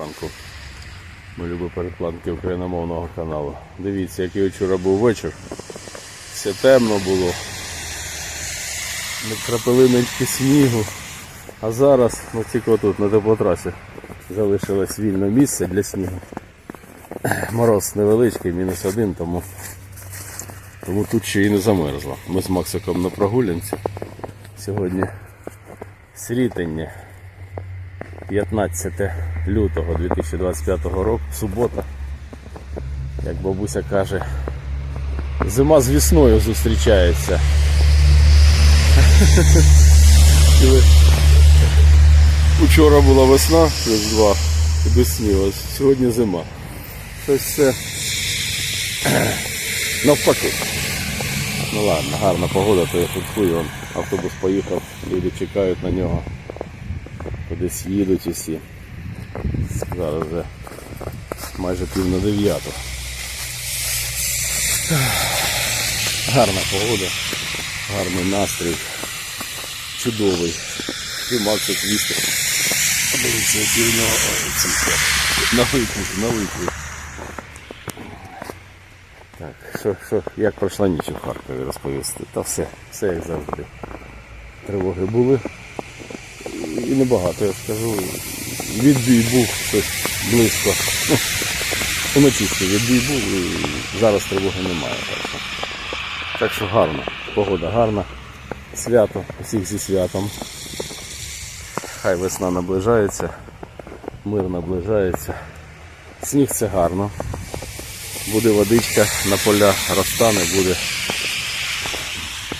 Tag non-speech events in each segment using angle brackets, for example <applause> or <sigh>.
ранку. Ми любимо перекладки україномовного каналу. Дивіться, який вчора був вечір. Все темно було. Не крапелиночки снігу. А зараз, ну тільки тут, на теплотрасі, залишилось вільне місце для снігу. Мороз невеличкий, мінус один, тому, тому тут ще й не замерзло. Ми з Максиком на прогулянці. Сьогодні світання. 15 лютого 2025 року, субота. Як бабуся каже, зима з весною зустрічається. <laughs> Учора була весна, плюс два, і без снігу, сьогодні зима. Щось все <clears throat> навпаки. Ну ладно, гарна погода, то я тут вон автобус поїхав, люди чекають на нього кудись їдуть усі. Зараз вже майже пів на дев'яту. Гарна погода, гарний настрій, чудовий. І Максик вістер. Подивіться, який у нього на виклик, на виклик. Так, що, що, як пройшла ніч у Харкові розповісти? Та все, все як завжди. Тривоги були, і небагато, я скажу. Відбій був близько. <laughs> Уночі ще відбій був і зараз тривоги немає. Так що, так що гарно, погода гарна. Свято, усіх зі святом. Хай весна наближається, мир наближається. Сніг це гарно. Буде водичка на поля розтане, буде.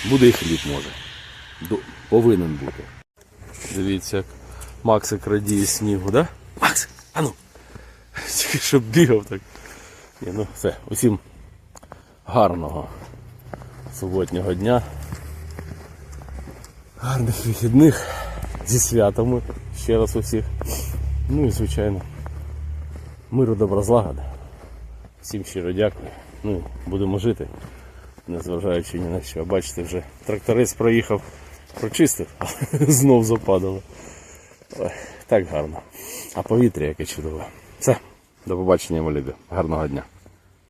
Буде і хліб може. Повинен бути. Дивіться, як Максик радіє снігу, да? Макс, а ну! <laughs> Тільки щоб бігав так. Ні, ну все, усім гарного суботнього дня. Гарних вихідних зі святами ще раз усіх. Ну і звичайно. Миру добра злагоди. Всім щиро дякую. Ну, будемо жити, незважаючи ні на що. Бачите, вже тракторець проїхав, прочистив, <laughs> але знов западало. Ой, так гарно. А повітря яке чудове. Все, до побачення, мої. Гарного дня.